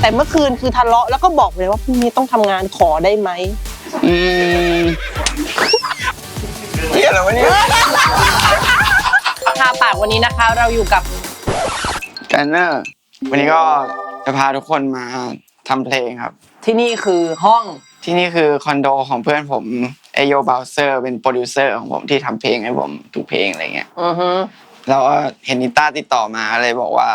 แต่เมื่อคืนคือทะเลาะแล้วก็บอกเลยว่าพรุ่งนี้ต้องทำงานขอได้ไหมอืมเฮียอะไรวะเนี่ยทาปากวันนี้นะคะ เราอยู่กับแกนเนอร์วันนี้ก็จะพาทุกคนมาทำเพลงครับ ที่นี่คือห้องที่นี่คือคอนโดของเพื่อนผมเอโยบ w เซอร์เป็นโปรดิวเซอร์ของผมที่ทำเพลงให้ผมทุกเพลงอะไรเงี้ย อือฮึแล้วก็เห็นนิต้าติดต่อมาเลยบอกว่า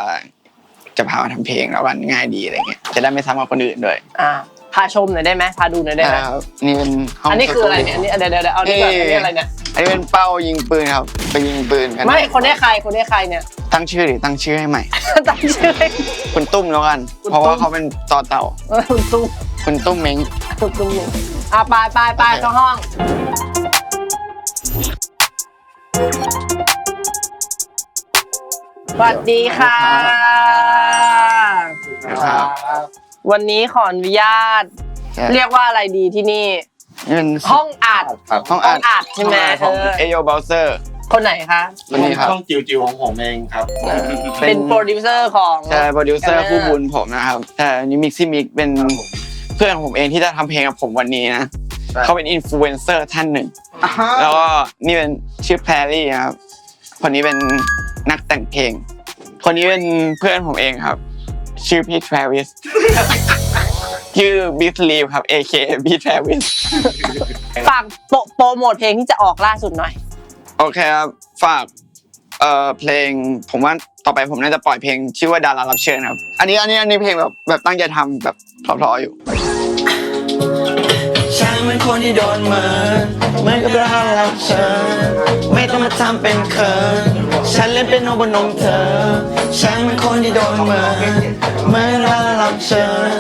จะพามาทำเพลงแล้วมันง่ายดีอะไรเงี้ยจะได้ไม่ซ้ำกับคนอื่นด้วยอ่าพาชมหน่อยได้ไหมพาดูหน่อยได้ไหมครับนี่เป็นห้องอันนี้คืออะไรเนี่ยอันนี้เดี๋ยวเดี๋ยวเดี๋ยวเอานี่ก่อนอันนี้อะไรเนี่ยอันนี้เป็นเป้ายิงปืนครับไปยิงปืนกันไม่คนได้ใครคนได้ใครเนี่ยตั้งชื่อหรือตั้งชื่อให้ใหม่ ตั้งชื่อให้คุณตุ้มแล้วกันคุณตุ้มเพราะว่าเขาเป็นต่อเต่าเออคุณตุ้มคุณตุ้มเม้งตุ้มตุ้มหนึ่งอะไปไปไปโอเคเข้าห้อง สวัสดีค่ะ ครับ วันนี้ขออนุญาตเรียกว่าอะไรดีที่นี่ นี่เป็นห้องอัดห้องห้อัองอัดใช่ไหมของเออ เอโยบ w เซอร์ คนไหนคะคนนี้ครับ ช่องจิวจิวของผมเองครับ เป็นโปรดิวเซอร์ของ ใช่โปรดิวเซอร์ Gunner คู่บุญผมนะครับแต่อันนี้มิกซี่มิกเป็นเพื่อนของผมเองที่จะทำเพลงกับผมวันนี้นะใช่ เขาเป็นอินฟลูเอนเซอร์ท่านหนึ่ง แล้วก็นี่เป็นชื่อแพรรี่ครับคนนี้เป็น นักแต่งเพลง คนนี้เป็นเพื่อนผมเองครับ ชื่อพี่ทรวิสชื่อบิสลีฟครับ AK พี่ทรวิสฝากโปรโปรโมทเพลงที่จะออกล่าสุดหน่อย โอเคครับ ฝากเอ่อเพลงผมว่าต่อไปผมน่าจะปล่อยเพลง ชื่อว่าดารารับเชิญครับ อันนี้อันนี้อันนี้เพลงแบบแบบตั้งใจทำแบบเพลอๆอยู่ฉันเป็นคนที่โดนเหมินเหมือนกับดารารับเชิญไม่ต้องมาทำเป็นเขิน ฉันเล่นเป็นโนบนนมเธอ ฉันเป็นคนที่โดนเหมินเมื่อนกับดารารับเชิญ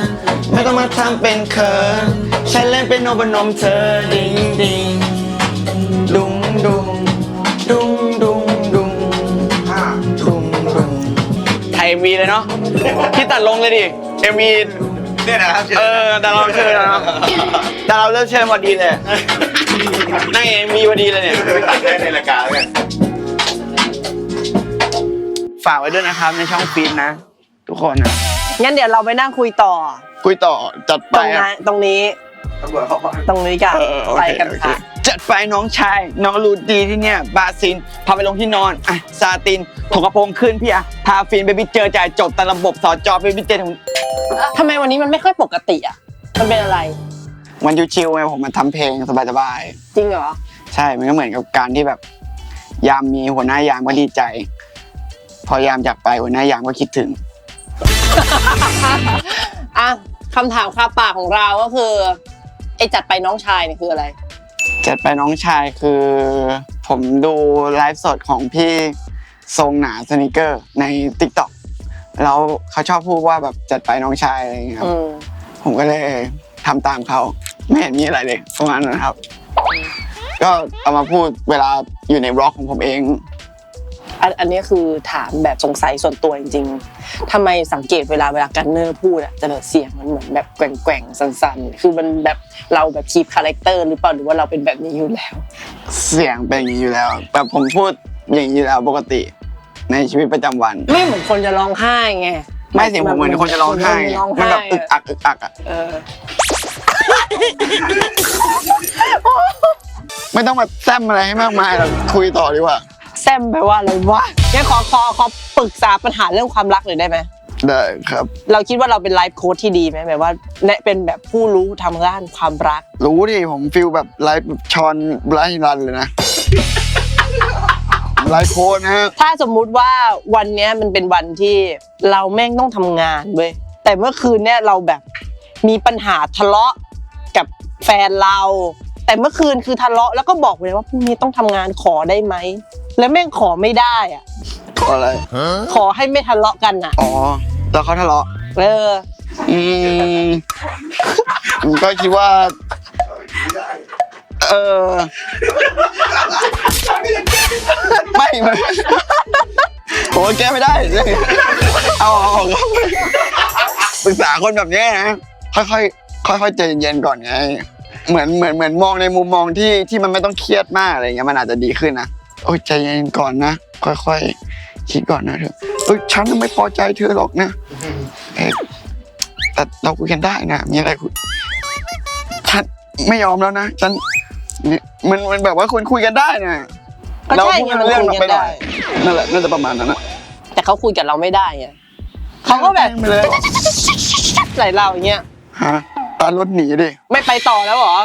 ไม่ต้องมาทำเป็นเขิน ฉันเล่นเป็นโนบนนมเธอดิงดิงดุงดุงดุงดุงดุงดุงดุงไทยเอ็มวีเลยเนาะพี่ตัดลงเลยดิเอ็มวีเนี่ยนะครับเออดารารับเชิญนะครับดารารับเชิญพอดีเลยนั่งเอ็มวีพอดีเลยเนี่ยตัดได้ในรายการเลย ฝากไว้ด้วยนะครับในช่องฟีดนะ ทุกคนนะงั้นเดี๋ยวเราไปนั่งคุยต่อ คุยต่อจัดตไปรงครับนั้นตรงนี้ ตรงนี้กันเออโอไปเคกันโอเคค่ะ จัดไปน้องชาย น้องรูดีที่เนี่ย บาซิน พาไปลงที่นอน อะ ซาตินถกกระโปรงขึ้นพี่อะพาฟินเบบี้เจอจ่ายจบแต่ระบบสอจอเบบี้เจของทำไมวันนี้มันไม่ค่อยปกติอะ มันเป็นอะไรวันชิวๆไงผมมาทำเพลงสบายจริงเหรอๆใช่ มันก็เหมือนกับการที่แบบ ยามมีหัวหน้ายามก็ดีใจ พอยามจากไปหัวหน้ายามก็คิดถึง อะคำถามคาปากของเราก็คือไอ้จัดไปน้องชายเนี่ยคืออะไร จัดไปน้องชายคือ ผมดูไลฟ์สดของพี่ทรงหนาสนิเกอร์ ใน t ิ k t o k แล้วเขาชอบพูดว่าแบบจัดไปน้องชายอะไรอย่างเงี้ยครับ อืมผมก็เลยทำตามเขาไม่เห็นมีอะไรเลยประมาณนั้นครับ ก็เอามาพูดเวลาอยู่ในบล็อกของผมเอง อันอันนี้คือถามแบบสงสัยส่วนตัวจริงๆทำไมสังเกตเวลาเวลากันเนอร์พูดอะจะแบบเสียงมันเหมือนแบบแกว่งๆสั้นๆ คือมันแบบเราแบบคีปคาแรคเตอร์หรือเปล่าหรือว่าเราเป็นแบบนี้อยู่แล้ว เสียงเป็นอย่างนี้อยู่แล้วแบบผมพูดอย่างนี้อยู่แล้วปกติในชีวิตประจำวัน ไม่เหมือนคนจะร้องไห้ไงไม่เสียงผมเหมือนคนจะร้องไห้คนจะร้องมันไห้แบบอึกอักอึกอักอะเออไม่ต้องมาแซมอะไรให้มากมายหรอกคุยต่อดีกว่า แซมแปลว่าอะไรวะงั้นขอขอขอปรึกษาปัญหาเรื่องความรักหน่อยได้ไหม ได้ครับ เราคิดว่าเราเป็นไลฟ์โค้ชที่ดีไหมแบบว่าแนะเป็นแบบผู้รู้ทางด้านความรัก รู้ดิผมฟิลแบบไลฟ์แบบชอนไลฟ์รันเลยนะไลฟ์โค้ดนะฮะถ้าสมมุติว่าวันเนี้ยมันเป็นวันที่เราแม่งต้องทำงานเว้ยแต่เมื่อคืนเนี่ยเราแบบมีปัญหาทะเลาะกับแฟนเรา แต่เมื่อคืนคือทะเลาะแล้วก็บอกเลยว่าพรุ่งนี้ต้องทำงานขอได้ไหม แล้วแม่งขอไม่ได้อะขออะไร ขอให้ไม่ทะเลาะกันอะ อ๋อ แล้วเขาทะเลาะ เออ อืมผมก็คิดว่า เออ ไม่ไม่ผมว่าแก้ไม่ได้เลยเอาเอาเอาปรึกษาคนแบบเนี้ยนะ ค่อยๆ ค่อยๆ ใจเย็นๆก่อนไง เหมือนเหมือนเหมือนมองในมุมมองที่ที่มันไม่ต้องเครียดมากอะไรเงี้ยมันอาจจะดีขึ้นนะโอ้ยใจเย็นก่อนนะค่อยๆคิดก่อนนะเธอเอ้ยฉันน่ะไม่พอใจเธอหรอกนะเอ๊ะแต่เราคุยกันได้นะมีอะไรคุยฉันไม่ยอมแล้วนะฉันมันมันแบบว่าควรคุยกันได้นะก็ใช่ไงมันเรื่องคุยไปกันหน่ได้ อยนั่นแหละน่าจะประมาณนั้นนะแต่เขาคุยกับเราไม่ได้ไงเขาก็แบบไปเลยใส่เราอย่างเงี้ย ฮะตารถหนีดิ ไม่ไปต่อแล้วเหรอ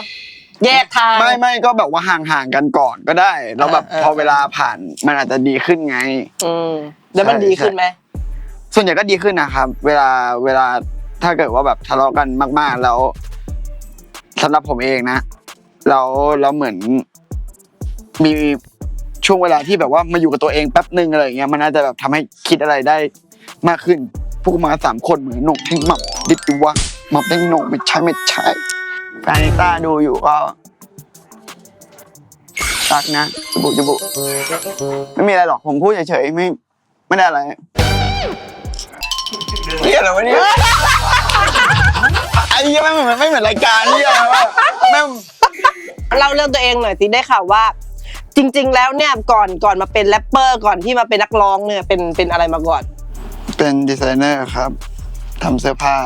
แยกทาง ไม่ไม่ก็แบบว่าห่างๆกันก่อนก็ได้ แล้วแบบเออเออ พอเวลาผ่านมันอาจจะดีขึ้นไง อืมแล้วมันใช่ ดีขึ้นไหมส่วนใหญ่ก็ดีขึ้นนะครับ เวลาเวลาถ้าเกิดว่าแบบทะเลาะกันมาก ๆ แล้วสำหรับผมเองนะแล้วแล้วเหมือน มีช่วงเวลาที่แบบว่ามาอยู่กับตัวเองแป๊บหนึ่งอะไรอย่างเงี้ยมันน่าจะแบบทำให้คิดอะไรได้มากขึ้น พวกมาสามคนเหมือนหนกทิ้งหมับดิบดูว่า หมับได้หนกไม่ใช่ไม่ใช่แฟนนิต้าดูอยู่ก็รักนะจบุจบุ ไม่มีอะไรหรอกผมพูดเฉยๆไม่ไม่ได้อะไรเรียอะไรวะเนี่ยไอ้เหี้ยไม่เหมือนไม่เหมือนรายการเรียอะไรวะแม่งเล่าเรื่องตัวเองหน่อยสิได้ข่าวว่า จริง ๆ แล้วเนี่ยก่อนก่อนมาเป็นแรปเปอร์ก่อนที่มาเป็นนักร้องเนี่ยเป็นเป็นอะไรมาก่อน เป็นดีไซเนอร์ครับทำเสื้อผ้า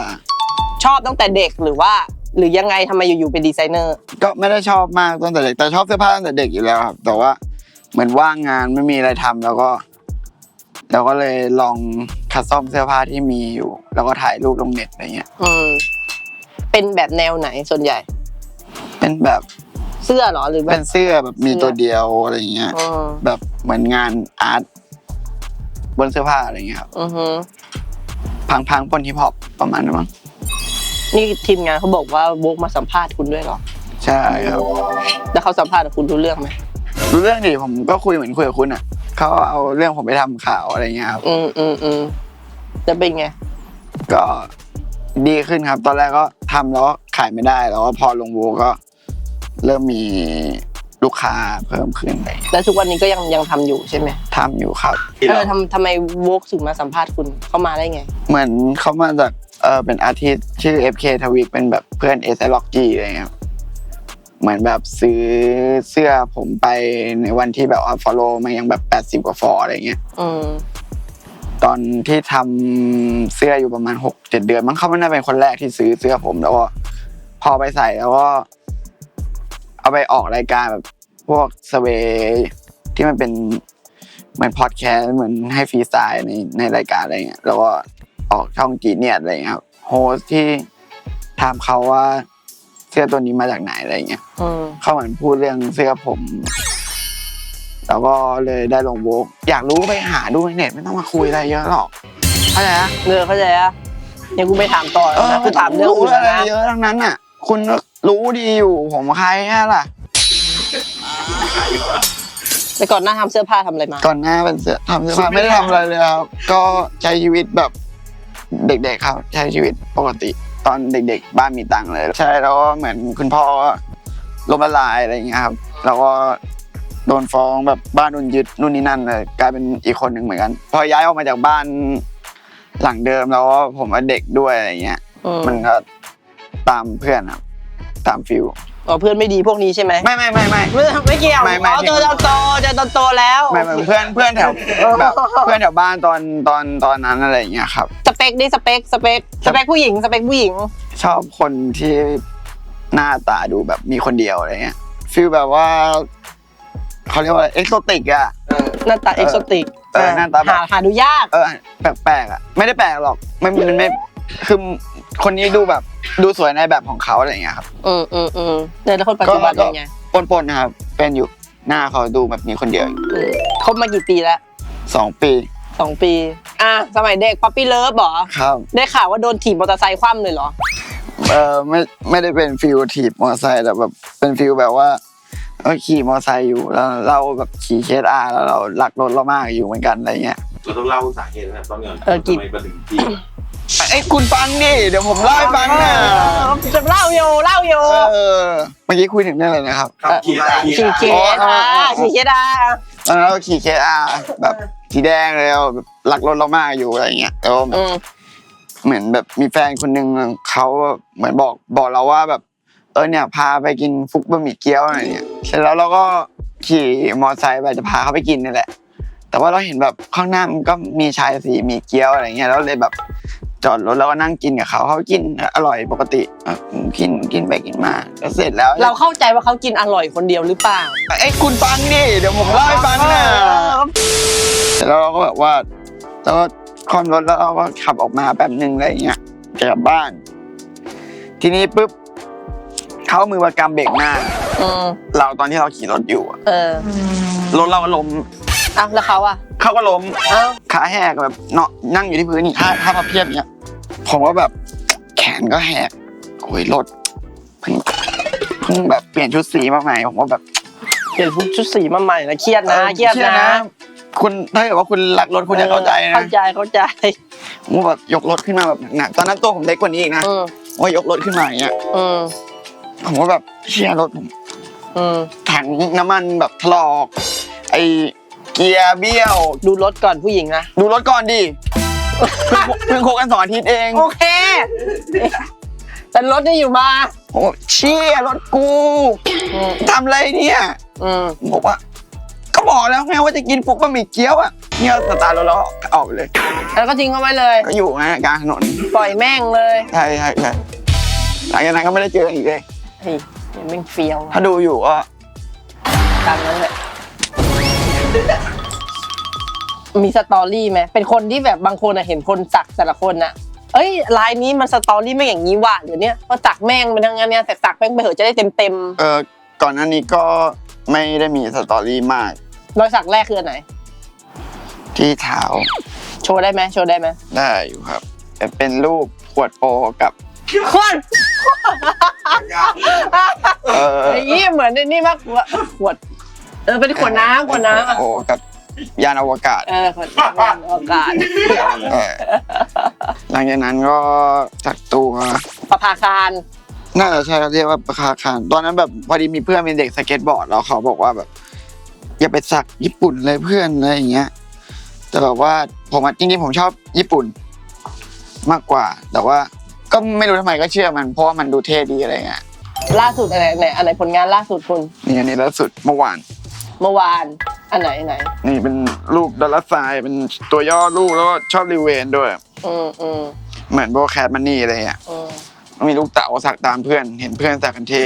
ชอบตั้งแต่เด็กหรือว่า หรือยังไงทำไมอยู่ๆเป็นดีไซเนอร์ ก็ไม่ได้ชอบมากตั้งแต่เด็กแต่ชอบเสื้อผ้าตั้งแต่เด็กอยู่แล้วครับ แต่ว่าเหมือนว่างงานไม่มีอะไรทำแล้วก็เราก็เลยลองคัดซ่อมเสื้อผ้าที่มีอยู่ แล้วก็ถ่ายรูปลงเน็ตอะไรเงี้ย อืม เป็นแบบแนวไหนส่วนใหญ่ เป็นแบบเสื้อเหรอหรือแบเป็บนเสื้อแบบมีตัวเดียวอะไรเงี้ย อืมแบบเหมือนงานอาร์ตบนเสื้อผ้าอะไรเงี้ยครับอือฮึพังพังๆปนฮิปฮอปประมาณนั้นมั้ง นี่ทีมงานเขาบอกว่าโวกมาสัมภาษณ์คุณด้วยเหรอ ใช่ครับ แล้วเขาสัมภาษณ์กับคุณรู้เรื่องไหมรู้เรื่องดิผมก็คุยเหมือนคุยกับคุณอะเขาเอาเรื่องผมไปทำข่าวอะไรเงี้ยครับ อืมอืมอืมจะเป็นไง ก็ดีขึ้นครับ ตอนแรกก็ทำแล้วขายไม่ได้ แล้วก็พอลงโวก็เริ่มมี ลูกค้าเพิ่มขึ้นไปแล้วทุกวันนี้ก็ยังยังทำอยู่ใช่ไหมทำอยู่ครับที่เอเราอทำทำไมโวกถึงมาสัมภาษณ์คุณเข้ามาได้ไง เหมือนเขามาจากเออเป็นอาร์ติสต์ชื่อ FK ทวิกเป็นแบบเพื่อนเอสล็อกจีอะไรเงี้ยครับเหมือนแบบซื้อเสื้อผมไปในวันที่แบบว่าฟอลโล่มันยังแบบ 80 กว่าฟอร์อะไรเงี้ย อืมตอนที่ทำเสื้ออยู่ประมาณหกเจ็ดเดือน มั้งเขาไม่น่าเป็นคนแรกที่ซื้อเสื้อผมแล้วก็พอไปใส่แล้วก็เอาไปออกรายการแบบ พวกสเวที่มันเป็นเหมือนพอดแคสต์เหมือนให้ฟรีสไตล์ในในรายการอะไรเงี้ยแล้วก็ออกช่องจีเนียอะไรเงี้ยครับโฮสที่ถามเขาว่าเสื้อตัวนี้มาจากไหนอะไรเงี้ยอืมเขาเหมือนพูดเรื่องเสื้อผมแล้วก็เลยได้ลงโบกอยากรู้ไปหาดูในเน็ตไม่ต้องมาคุยอะไรเยอะหรอกเข้าใจนะเนอเข้าใจอะเนี่ยกูไม่ถามต่อแล้วนะกูถามเรื่องอื่นอะไรแล้วนะเยอะทั้งนั้นอะ คุณก็รู้ดีอยู่ผมใครแค่ล่ะ แต่ก่อนหน้าทำเสื้อผ้าทำอะไรมา ก่อนหน้าเป็นเสื้อทำเสื้อผ้าไม่ได้ทำอะไรเลยครับ ก็ใช้ชีวิตแบบเด็ก ๆ ครับ ใช้ชีวิตปกติตอนเด็ก ๆ บ้านมีตังค์เลย ใช่แล้วก็เหมือนคุณพ่อก็ล้มละลายอะไรอย่างเงี้ยครับ แล้วก็โดนฟ้องแบบบ้านโดนยึดนู่นนี่นั่นเลยกลายเป็นอีกคนหนึ่งเหมือนกัน พอย้ายออกมาจากบ้านหลังเดิมแล้วก็ผมว่าเด็กด้วยอะไรเงี้ย อืมมันก็ตามเพื่อนครับ ตามฟิล อ๋อเพื่อนไม่ดีพวกนี้ใช่ไหมไม่ไม่ไม่ไม่ไม่ไม่เกี่ยวไม่ไม่ อ๋อเจอตอนโตเจอตอนโตแล้วไม่ไม่เพื่อนเพื่อนแถวแบบเพื่อนแถวบ้านตอนตอนตอนนั้นอะไรอย่างเงี้ยครับ สเปคดิสเปคสเปคสเปคผู้หญิงสเปคผู้หญิง ชอบคนที่หน้าตาดูแบบมีคนเดียวอะไรเงี้ยฟีลแบบว่าเขาเรียกว่าเอ็กโซติกอะหน้าตาเอ็กโซติกเออหน้าตาแบบหาหาดูยาก เออแปลกๆอะไม่ได้แปลกหรอกไม่มันไม่คือ คนนี้ดูแบบดูสวยในแบบของเขาอะไรเงี้ยครับ อืมอืมอืมเนี่ยแล้วคนปัจจุบันก็เป็นไงปนๆนะครับ เป็นอยู่หน้าเขาดูแบบมีคนเดียวอยู่อืมคบมากี่ปีแล้วสองปีสองปี อะสมัยเด็กป๊อปปี้เลิฟเหรอ ครับ ได้ข่าวว่าโดนถีบมอเตอร์ไซค์คว่ำเลยเหรอ เออไม่ไม่ได้เป็นฟิลถีบมอเตอร์ไซค์แต่แบบเป็นฟิลแบบว่าเออขี่มอเตอร์ไซค์อยู่แล้วเราแบบขี่เคสอาร์แล้วเราหลักรถเรามากอยู่เหมือนกันอะไรเงี้ยเราต้องเล่าสาเหตุนะครับต้นเงินเออกี่ ทำไมมาถึงที่ ไอ้ยคุณฟังดิเดี๋ยวผมเล่าให้ฟังนะจะเล่าอยู่เล่าอยู่เออเมื่อกี้คุยถึงเรื่องอะไรนะครับขับขี่ได้ขี่เคสอะขี่เคสอะตอนนั้นเราขี่เคสอาร์แบบสีแดงเลยเราแบบหลักรถเรามากอยู่อะไรเงี้ยแล้วอืมเหมือนแบบมีแฟนคนหนึ่งเขาเหมือนบอกบอกเราว่าแบบ เออเนี่ยพาไปกินฟุกบะหมี่เกี๊ยวอะไรเนี่ยเสร็จแล้วเราก็ขี่มอเตอร์ไซค์ไปจะพาเขาไปกินนี่แหละ แต่ว่าเราเห็นแบบข้างหน้ามันก็มีชายสีหมีเกี๊ยวอะไรเงี้ยแล้วเลยแบบ จอดรถแล้วก็นั่งกินกับเขาเขากินอร่อยปกติอะกินกินไปกินมาก็เสร็จแล้วเราเข้าใจว่าเขากินอร่อยคนเดียวหรือเปล่าเอ้ยคุณฟังดิเดี๋ยวผมเล่าให้ฟังนะเสร็จแล้วเราก็แบบว่าแล้วก็คอมรถแล้วเราก็ขับออกมาแป๊บหนึ่งอะไรอย่างเงี้ยจะกลับบ้าน ทีนี้ปุ๊บเขามือมากำเบรกหน้า อืมเราตอนที่เราขี่รถอยู่อะเออรถเราก็ล้มเอ้าแล้วเขาอะเขาก็ล้มเอ้าขาแหกแบบเนาะนั่งอยู่ที่พื้นนี่ถ้าถ้าพับเพียบเนี้ย ผมก็แบบแขนก็แหกโอ้ยรถเพิ่งเพิ่งแบบเปลี่ยนชุดสีมาใหม่ผมก็แบบเปลี่ยนชุดสีมาใหม่นะเครียดนะเครียดนะ คุณถ้าเกิดว่าคุณรักรถคุณจะเข้าใจนะเข้าใจเข้าใจผมแบบยกรถขึ้นมาแบบหนักๆตอนนั้นตัวผมเล็กกว่านี้อีกนะอืมว่ายกรถขึ้นมาอย่างเงี้ยอืมผมก็แบบเชียรถผมอืมถังน้ำมันแบบถลอก ไอเกียร์เบี้ยว ดูรถก่อนผู้หญิงนะ ดูรถก่อนดิ เพิ่งเพิ่งโคบกันสองอาทิตย์เอง โอเค แต่รถนี่อยู่มาผมบอกเชี่ยรถกูอืมทำอะไรเนี่ยอืมบอกว่า ก็บอกแล้วไงว่าจะกินฟุกบะหมี่เกี๊ยวอะเนี่ยสตาร์ทรถแล้วก็ออกไปเลย แล้วก็ทิ้งเขาไว้เลย ก็อยู่นะกลางถนนปล่อยแม่งเลยใช่ใช่ใช่หลังจากนั้นก็ไม่ได้เจอกันอีกเลย เฮ้ยยังไม่งเฟี้ยวถ้าดูอยู่ก็ตามนั้นแหละ มีสตอรี่ไหมเป็นคนที่แบบบางคนอะเห็นคนสักแต่ละคนอะเอ้ยลายนี้มันสตอรี่ไม่อย่างนี้ว่ะเดี๋ยวเนี้ยพอสักแม่งไปทั้งนั้นเนี่ยแต่สักแม่งไปเหอะจะได้เต็มเต็มเออก่อนหน้านี้ก็ไม่ได้มีสตอรี่มากๆรอยสักแรกคืออันไหน ที่เท้า โชว์ได้ไหมโชว์ได้ไหมได้อยู่ครับแต่เป็นรูปขวดโปกับคนเออไอ้ยี่เหมือนไอ้นี่มากกว่าขวด เออเป็นขวดน้ำขวดน้ำอะโปกับ ยานอวกาศ เออขวดน้ำอากาศเออหลังจากนั้นก็จักตัว ประภาคาร น่าจะใช่เรียกว่าประคาคารตอนนั้นแบบพอดีมีเพื่อนเป็นเด็กสเก็ตบอร์ดแล้วเขาบอกว่าแบบ อย่าไปสักญี่ปุ่นเลยเพื่อนอะไรอย่างเงี้ย แต่แบบว่าผมอะจริงๆผมชอบญี่ปุ่น มากกว่า แต่ว่าก็ไม่รู้ทำไมก็เชื่อมัน เพราะว่ามันดูเท่ดีอะไรเงี้ยล่าสุดอันไหนอันไหนอันไหนผลงานล่าสุดคุณ นี่อันนี้ล่าสุดเมื่อวาน เมื่อวาน อันไหนอันไหน นี่เป็นรูปดอลลาร์ไซน์เป็นตัวย่อรูปแล้วก็ชอบรีเวนด้วย อืมอืมเหมือนโบแคทมันนี่อะไรเงี้ยอืมมีลูกเต๋าสักตามเพื่อน เห็นเพื่อนสักกันเท่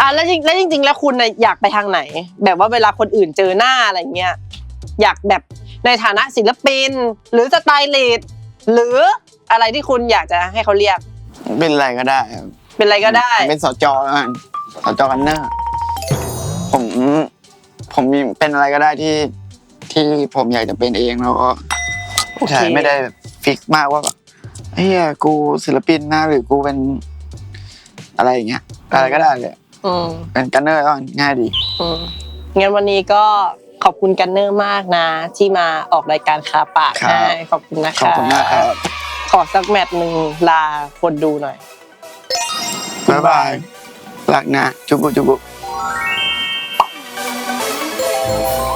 อะแล้วจริงแล้วจริง ๆ แล้วคุณน่ะอยากไปทางไหน แบบว่าเวลาคนอื่นเจอหน้าอะไรเงี้ยอยากแบบในฐานะศิลปิน หรือสไตลิสต์หรืออะไรที่คุณอยากจะให้เขาเรียกเป็นอะไรก็ได้ครับเป็นอะไรก็ได้ เป็นสจแล้วกันสจกันเนอร์ผม ผมมีเป็นอะไรก็ได้ที่ที่ผมอยากจะเป็นเองแล้วก็โอเค ใช่ไม่ได้แบบฟิกมากว่าแบบเฮียกูศิลปินนะหรือกูเป็น อะไรอย่างเงี้ยอะไรก็ได้เลยอืมเป็นกันเนอร์ก็ง่ายดี อืมงั้นวันนี้ก็ขอบคุณกันเนอร์มากนะ ที่มาออกรายการคาปากครับ ให้ขอบคุณนะขอบคะคุณมากครับ ขอสักแมตช์หนึ่งลาคนดูหน่อย บ๊ายบายรักนะ จุบุจุบุ Thank you.